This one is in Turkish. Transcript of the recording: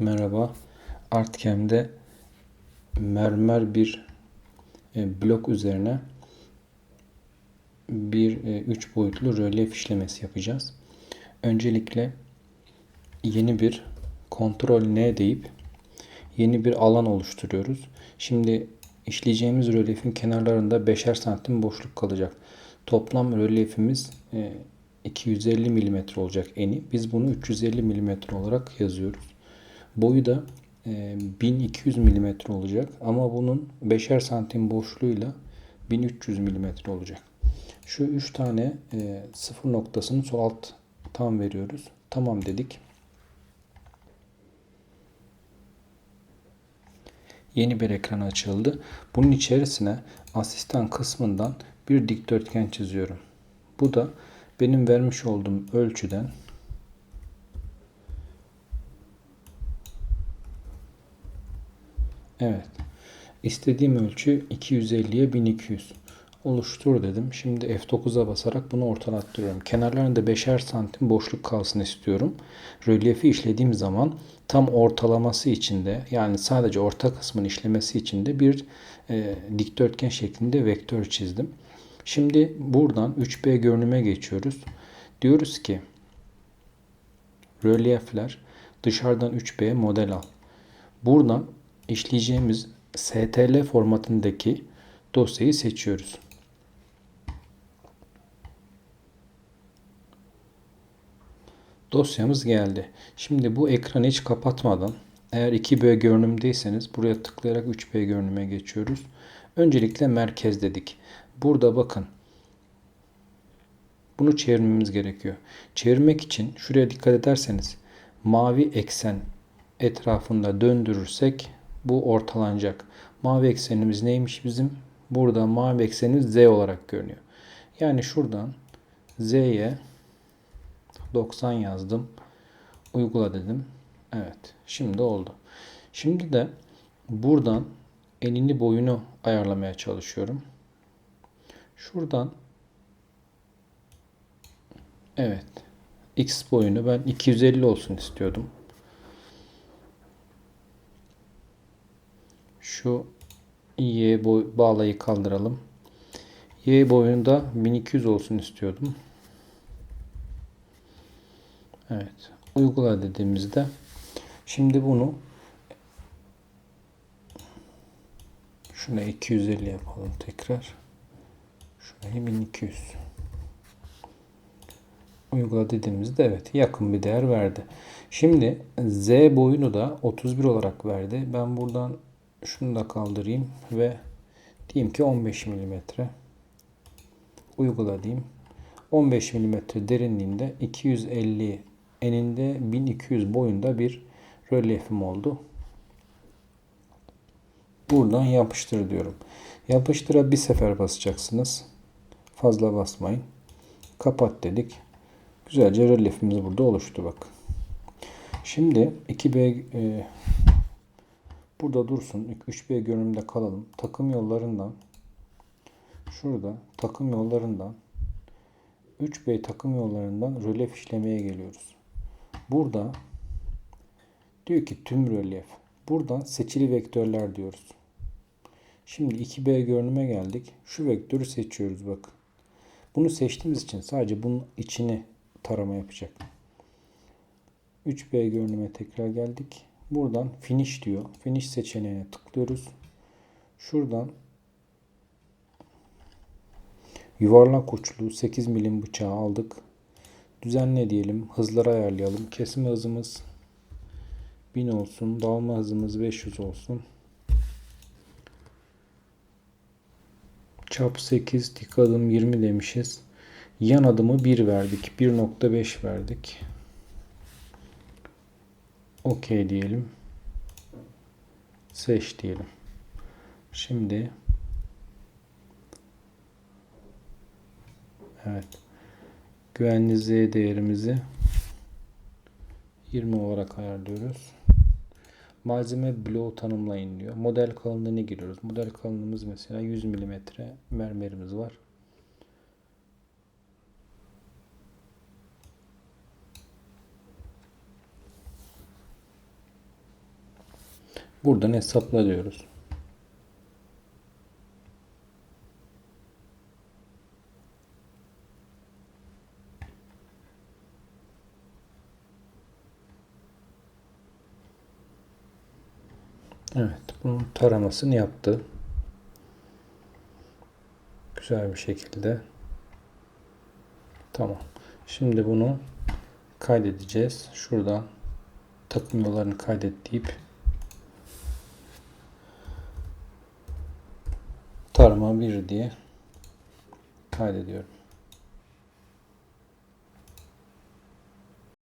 Merhaba. Artcam'de mermer bir e, blok üzerine bir e, üç boyutlu rölyef işlemesi yapacağız. Öncelikle yeni bir kontrol N deyip yeni bir alan oluşturuyoruz. Şimdi işleyeceğimiz rölyefin kenarlarında 5'er santim boşluk kalacak. Toplam rölyefimiz e, 250 mm olacak eni. Biz bunu 350 mm olarak yazıyoruz. Boyu da e, 1200 mm olacak ama bunun 5'er santim boşluğuyla 1300 mm olacak. Şu 3 tane e, sıfır noktasını sol alt tam veriyoruz. Tamam dedik. Yeni bir ekran açıldı. Bunun içerisine asistan kısmından bir dikdörtgen çiziyorum. Bu da benim vermiş olduğum ölçüden Evet. İstediğim ölçü 250'ye 1200. Oluştur dedim. Şimdi F9'a basarak bunu ortalattırıyorum. Kenarlarında 5'er santim boşluk kalsın istiyorum. Rölyefi işlediğim zaman tam ortalaması içinde yani sadece orta kısmın işlemesi içinde bir e, dikdörtgen şeklinde vektör çizdim. Şimdi buradan 3B görünüme geçiyoruz. Diyoruz ki rölyefler dışarıdan 3B model al. Buradan işleyeceğimiz STL formatındaki dosyayı seçiyoruz. Dosyamız geldi. Şimdi bu ekranı hiç kapatmadan eğer 2B görünümdeyseniz buraya tıklayarak 3B görünüme geçiyoruz. Öncelikle merkez dedik. Burada bakın. Bunu çevirmemiz gerekiyor. Çevirmek için şuraya dikkat ederseniz mavi eksen etrafında döndürürsek bu ortalanacak. Mavi eksenimiz neymiş bizim? Burada mavi eksenimiz Z olarak görünüyor. Yani şuradan Z'ye 90 yazdım. Uygula dedim. Evet. Şimdi oldu. Şimdi de buradan enini boyunu ayarlamaya çalışıyorum. Şuradan evet x boyunu ben 250 olsun istiyordum. Şu y boy bağlayı kaldıralım. Y boyunda 1200 olsun istiyordum. Evet. Uygula dediğimizde şimdi bunu şuna 250 yapalım tekrar. Şurayı 1200. Uygula dediğimizde evet yakın bir değer verdi. Şimdi Z boyunu da 31 olarak verdi. Ben buradan şunu da kaldırayım ve diyeyim ki 15 mm. Uygula diyeyim. 15 mm derinliğinde 250 eninde 1200 boyunda bir rölyefim oldu. Buradan yapıştır diyorum. Yapıştıra bir sefer basacaksınız. Fazla basmayın. Kapat dedik. Güzelce rölyefimiz burada oluştu bak. Şimdi 2B e, burada dursun. 3B görünümde kalalım. Takım yollarından şurada takım yollarından 3B takım yollarından rölyef işlemeye geliyoruz. Burada diyor ki tüm rölyef. Buradan seçili vektörler diyoruz. Şimdi 2B görünüme geldik. Şu vektörü seçiyoruz bak. Bunu seçtiğimiz için sadece bunun içini tarama yapacak. 3B görünüme tekrar geldik. Buradan finish diyor. Finish seçeneğine tıklıyoruz. Şuradan yuvarlak uçlu 8 milim bıçağı aldık. Düzenle diyelim. Hızları ayarlayalım. Kesim hızımız 1000 olsun. Dalma hızımız 500 olsun. Çap 8, dik adım 20 demişiz. Yan adımı 1 verdik. 1.5 verdik. OK diyelim. Seç diyelim. Şimdi Evet. Güvenli Z değerimizi 20 olarak ayarlıyoruz. Malzeme bloğu tanımlayın diyor. Model kalınlığını giriyoruz. Model kalınlığımız mesela 100 mm mermerimiz var. Buradan hesapla diyoruz. Evet, bunun taramasını yaptı. Güzel bir şekilde. Tamam. Şimdi bunu kaydedeceğiz. Şuradan takım yollarını kaydet deyip tarama 1 diye kaydediyorum.